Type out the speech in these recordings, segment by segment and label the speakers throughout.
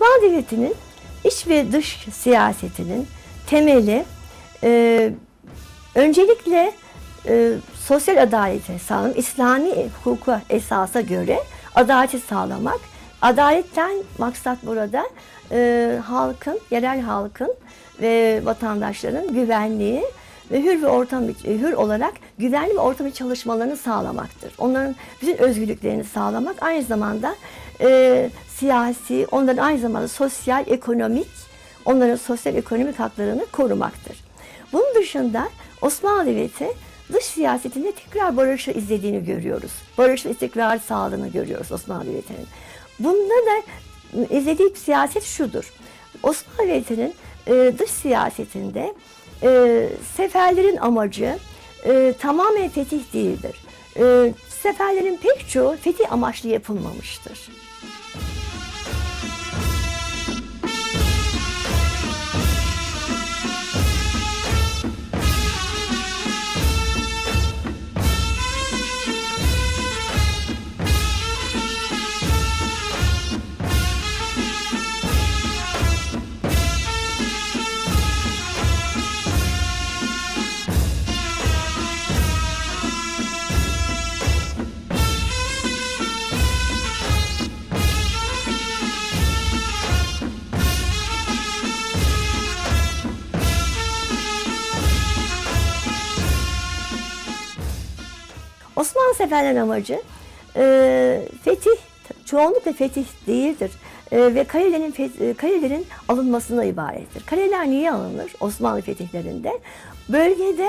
Speaker 1: Osmanlı Devleti'nin iç ve dış siyasetinin temeli e, öncelikle e, sosyal adaleti sağlamak, İslami hukuka esasa göre adaleti sağlamak. Adaletten maksat burada e, halkın, yerel halkın ve vatandaşların güvenliği ve hür ve ortam hür olarak güvenli ve ortamı çalışmalarını sağlamaktır. Onların bütün özgürlüklerini sağlamak aynı zamanda e, siyasi, onların aynı zamanda sosyal, ekonomik, onların sosyal ekonomik haklarını korumaktır. Bunun dışında Osmanlı Devleti dış siyasetinde tekrar barışı izlediğini görüyoruz. Barış ve istikrar sağladığını görüyoruz Osmanlı Devleti'nin. Bunda da izlediği siyaset şudur. Osmanlı Devleti'nin e, dış siyasetinde e, seferlerin amacı e, tamamen fetih değildir. E, seferlerin pek çoğu fetih amaçlı yapılmamıştır. Seferlerin amacı e, fetih, çoğunlukla fetih değildir. E, ve kalelerin, feth- kalelerin alınmasına ibarettir. Kaleler niye alınır Osmanlı fetihlerinde? Bölgede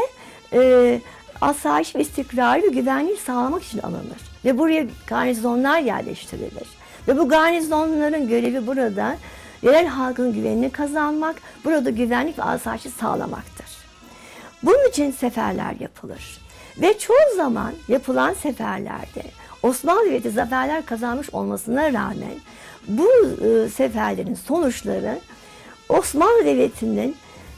Speaker 1: e, asayiş ve istikrarı ve güvenliği sağlamak için alınır. Ve buraya garnizonlar yerleştirilir. Ve bu garnizonların görevi burada yerel halkın güvenini kazanmak, burada güvenlik ve asayişi sağlamaktır. Bunun için seferler yapılır. Ve çoğu zaman yapılan seferlerde Osmanlı Devleti zaferler kazanmış olmasına rağmen bu e, seferlerin sonuçları Osmanlı Devleti'nin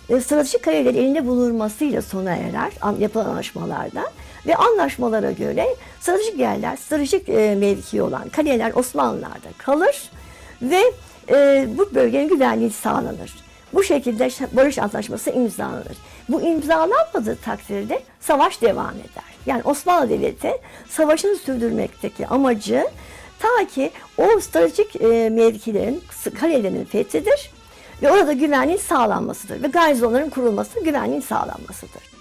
Speaker 1: e, stratejik kaleleri elinde bulunmasıyla sona erer an- yapılan anlaşmalarda ve anlaşmalara göre stratejik yerler, stratejik e, mevki olan kaleler Osmanlılar'da kalır ve e, bu bölgenin güvenliği sağlanır. Bu şekilde barış antlaşması imzalanır. Bu imzalanmadığı takdirde savaş devam eder. Yani Osmanlı Devleti savaşını sürdürmekteki amacı ta ki o stratejik e, mevkilerin, s- kalelerin fethidir ve orada güvenliğin sağlanmasıdır ve garnizonların kurulması, güvenliğin sağlanmasıdır.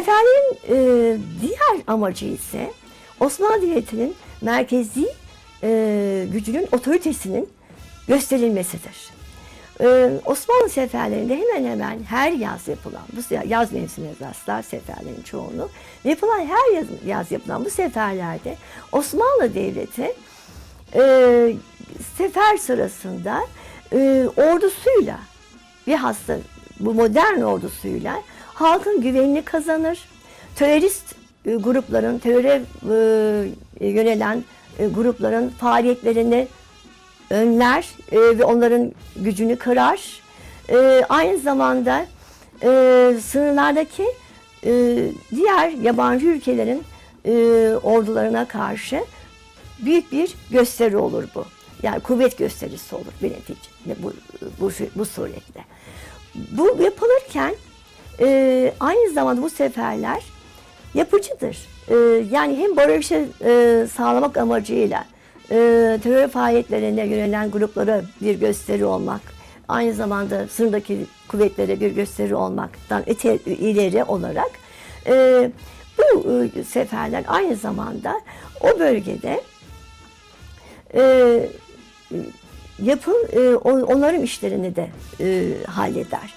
Speaker 1: Seferlerin e, diğer amacı ise Osmanlı Devleti'nin merkezi e, gücünün otoritesinin gösterilmesidir. E, Osmanlı seferlerinde hemen hemen her yaz yapılan, bu yaz mevsimine rastlar seferlerin çoğunu, yapılan her yaz, yaz yapılan bu seferlerde Osmanlı Devleti e, sefer sırasında e, ordusuyla bir hasta bu modern ordusuyla halkın güvenini kazanır. Terörist e, grupların, teröre e, yönelen e, grupların faaliyetlerini önler ve onların gücünü kırar. Aynı zamanda sınırlardaki diğer yabancı ülkelerin ordularına karşı büyük bir gösteri olur bu. Yani kuvvet gösterisi olur bir netice bu, bu, bu suretle. Bu yapılırken e, aynı zamanda bu seferler yapıcıdır. E, yani hem barışı e, sağlamak amacıyla e, terör faaliyetlerine yönelen gruplara bir gösteri olmak, aynı zamanda sınırdaki kuvvetlere bir gösteri olmaktan öte ileri olarak e, bu e, seferler aynı zamanda o bölgede e, yapım e, on- onarım işlerini de e, halleder.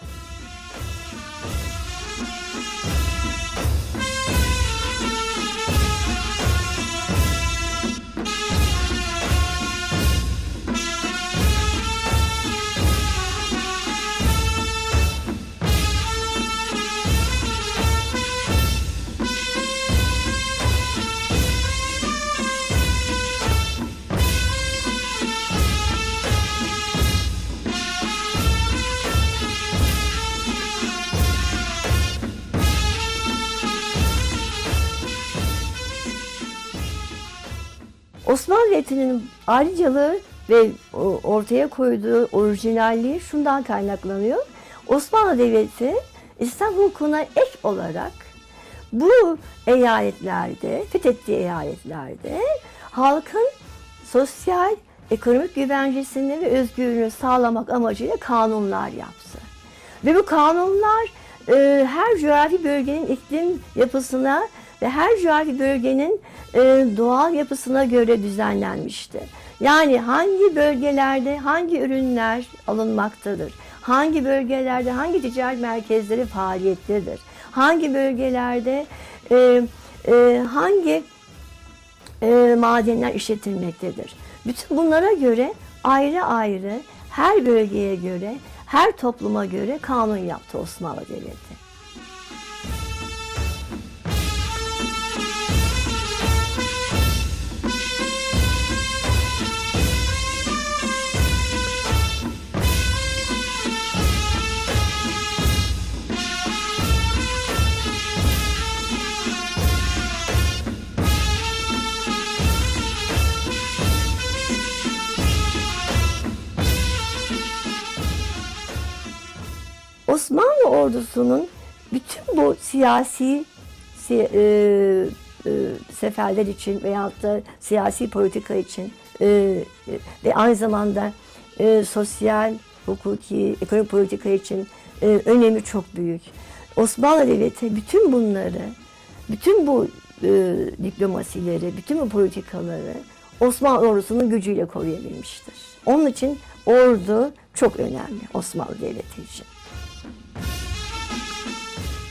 Speaker 1: Osmanlı Devleti'nin ayrıcalığı ve o- ortaya koyduğu orijinalliği şundan kaynaklanıyor. Osmanlı Devleti İslam hukukuna ek olarak bu eyaletlerde, fethettiği eyaletlerde halkın sosyal, ekonomik güvencesini ve özgürlüğünü sağlamak amacıyla kanunlar yaptı. Ve bu kanunlar e, her coğrafi bölgenin iklim yapısına ve her coğrafi bölgenin e, doğal yapısına göre düzenlenmişti. Yani hangi bölgelerde hangi ürünler alınmaktadır? Hangi bölgelerde hangi ticaret merkezleri faaliyettedir? Hangi bölgelerde e, e, hangi e, madenler işletilmektedir. Bütün bunlara göre ayrı ayrı her bölgeye göre, her topluma göre kanun yaptı Osmanlı Devleti. Osmanlı ordusunun bütün bu siyasi si- e, e, seferler için veyahut da siyasi politika için e, e, ve aynı zamanda e, sosyal, hukuki, ekonomik politika için e, önemi çok büyük. Osmanlı Devleti bütün bunları, bütün bu e, diplomasileri, bütün bu politikaları Osmanlı ordusunun gücüyle koruyabilmiştir. Onun için ordu çok önemli Osmanlı Devleti için.